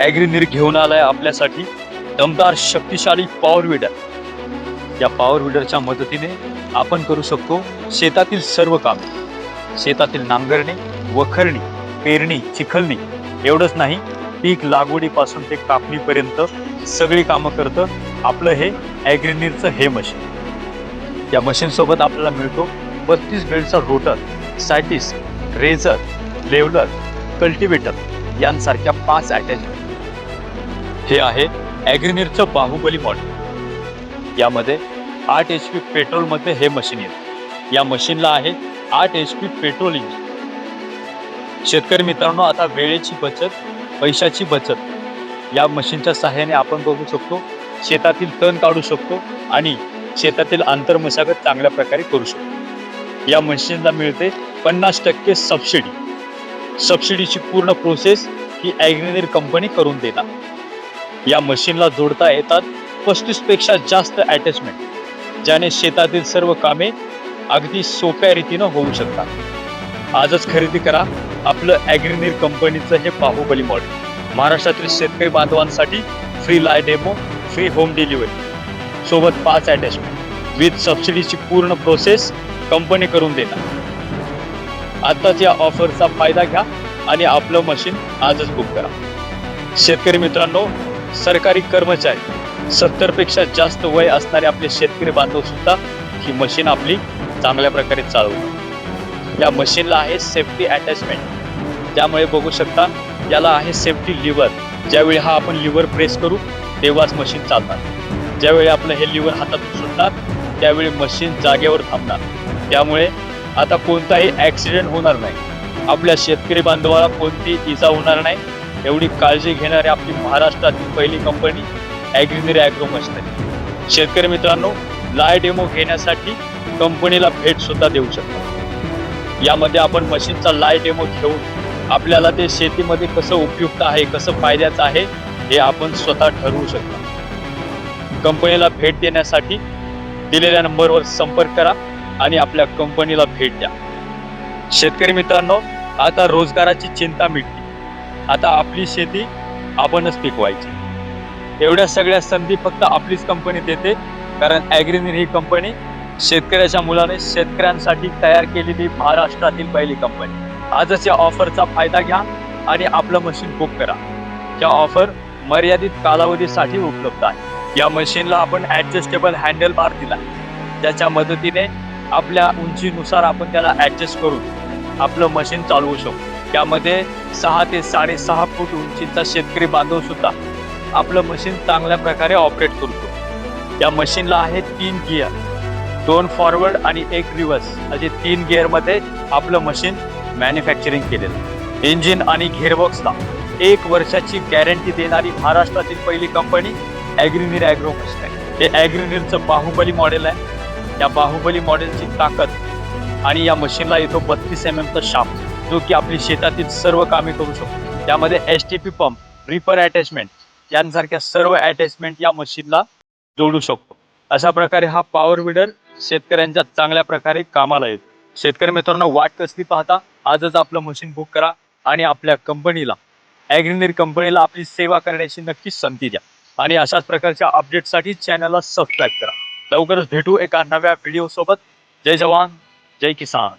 ॲग्रीनीर घेऊन आलाय आपल्यासाठी. दमदार शक्तिशाली पॉवर विडर या पॉवर विडरच्या मदतीने आपण करू शकतो शेतातील सर्व कामे. शेतातील नांगरणी वखरणी पेरणी चिखलणी एवढंच नाही पीक लागवडीपासून ते कापणीपर्यंत सगळी कामं करतं आपलं हे ॲग्रीनीरचं हे मशीन या मशीनसोबत आपल्याला मिळतो बत्तीस बेल्टचा रोटर सायटिस रेझर लेवलर कल्टिवेटर यांसारख्या पाच अटॅचमेंट हे आहे ॲग्रिनिरचं बाहुबली मॉडेल. यामध्ये आठ एच पी पेट्रोलमध्ये हे मशीन येतं या मशीनला आहे आठ एच पी पेट्रोल इंजिन. शेतकरी मित्रांनो आता वेळेची बचत पैशाची बचत. या मशीनच्या सहाय्याने आपण बघू शकतो शेतातील तण काढू शकतो आणि शेतातील आंतरमशागत चांगल्या प्रकारे करू शकतो. या मशीनला मिळते पन्नास टक्के सबसिडी. सबसिडीची पूर्ण प्रोसेस ही ॲग्रिनीर कंपनी करून देणार. या मशीनला जोडता येतात पस्तीसपेक्षा जास्त अटॅचमेंट ज्याने शेतातील सर्व कामे अगदी सोप्या रीतीनं होऊ शकतात. आजच खरेदी करा आपलं ॲग्रिनीर कंपनीचं हे बाहुबली मॉडेल महाराष्ट्रातील शेतकरी बांधवांसाठी free live demo free home delivery सोबत पाच अटॅचमेंट विथ सबसिडीची पूर्ण प्रोसेस कंपनी करून देणार. आताच या ऑफरचा फायदा घ्या आणि आपलं मशीन आजच बुक करा. शेतकरी मित्रांनो सरकारी कर्मचारी सत्तरपेक्षा जास्त वय असणारे आपले शेतकरी बांधव सुद्धा ही मशीन आपली चांगल्या प्रकारे चालवू या मशीनला आहे सेफ्टी अटॅचमेंट त्यामुळे बघू शकता याला आहे सेफ्टी लिव्हर ज्यावेळी हा आपण लिव्हर प्रेस करू तेव्हाच मशीन चालणार. ज्यावेळी आपलं हे लिव्हर हातात सुटणार त्यावेळी मशीन जागेवर थांबणार. त्यामुळे आता कोणताही ॲक्सिडेंट होणार नाही. आपल्या शेतकरी बांधवाला कोणती इजा होणार नाही. एवढी काळजी घेणारी आपली महाराष्ट्रातील पहिली कंपनी ॲग्रिनेरी ॲग्रो मशिनरी शेतकरी मित्रांनो लाय डेमो घेण्यासाठी कंपनीला भेट सुद्धा देऊ शकता. यामध्ये आपण मशीनचा लाय डेमो घेऊन आपल्याला ते शेतीमध्ये कसं उपयुक्त आहे कसं फायद्याचं आहे हे आपण स्वतः ठरवू शकता. कंपनीला भेट देण्यासाठी दिलेल्या नंबरवर संपर्क करा. आणि आपल्या कंपनीला भेट द्या. शेतकरी मित्रांनो आता रोजगाराची चिंता मिटली. आता आपली शेती आपणच पिकवायची. एवढ्या सगळ्या संधी फक्त आपलीच कंपनी देते कारण ॲग्रीनिर ही कंपनी शेतकऱ्याच्या मुलाने शेतकऱ्यांसाठी तयार केलेली महाराष्ट्रातील पहिली कंपनी. आजच या ऑफरचा फायदा घ्या आणि आपलं मशीन बुक करा. या ऑफर मर्यादित कालावधीसाठी उपलब्ध आहे. या मशीनला आपण ॲडजस्टेबल हँडल बार दिला ज्याच्या मदतीने आपल्या उंचीनुसार आपण त्याला ॲडजस्ट करून आपलं मशीन चालवू शकतो त्यामध्ये सहा ते साडेसहा फूट उंचीचा शेतकरी बांधव सुद्धा आपलं मशीन चांगल्या प्रकारे ऑपरेट करतो. या मशीनला आहे तीन गिअर दोन फॉरवर्ड आणि एक रिव्हर्स असे तीन गिअरमध्ये आपलं मशीन मॅन्युफॅक्चरिंग केलेलं इंजिन आणि घेअरबॉक्सला एक वर्षाची गॅरंटी देणारी महाराष्ट्रातील पहिली कंपनी ॲग्रिनिर ॲग्रो मशीन आहे हे ॲग्रिनीरचं बाहुबली मॉडेल आहे. या बाहुबली मॉडेलची ताकद आणि या मशीनला येतो बत्तीस एम एमचा शाफ्ट जो की आपली शेतातील सर्व कामे करू शकतो. त्यामध्ये S T P pump ripper attachment यांसारख्या सर्व अटॅचमेंट या मशीनला जोडू शकतो. अशा प्रकारे हा पॉवर विडर शेतकऱ्यांच्या चांगल्या प्रकारे कामाला येतो. शेतकरी मित्रांनो वाट कसली पाहता? आजच आपलं मशीन बुक करा आणि आपल्या कंपनीला ॲग्रिनीर कंपनीला आपली सेवा करण्याची नक्कीच संधी द्या. आणि अशाच प्रकारच्या अपडेटसाठी चॅनलला सबस्क्राईब करा. लवकरच भेटू एका नव्या व्हिडिओ सोबत. जय जवान जय किसान.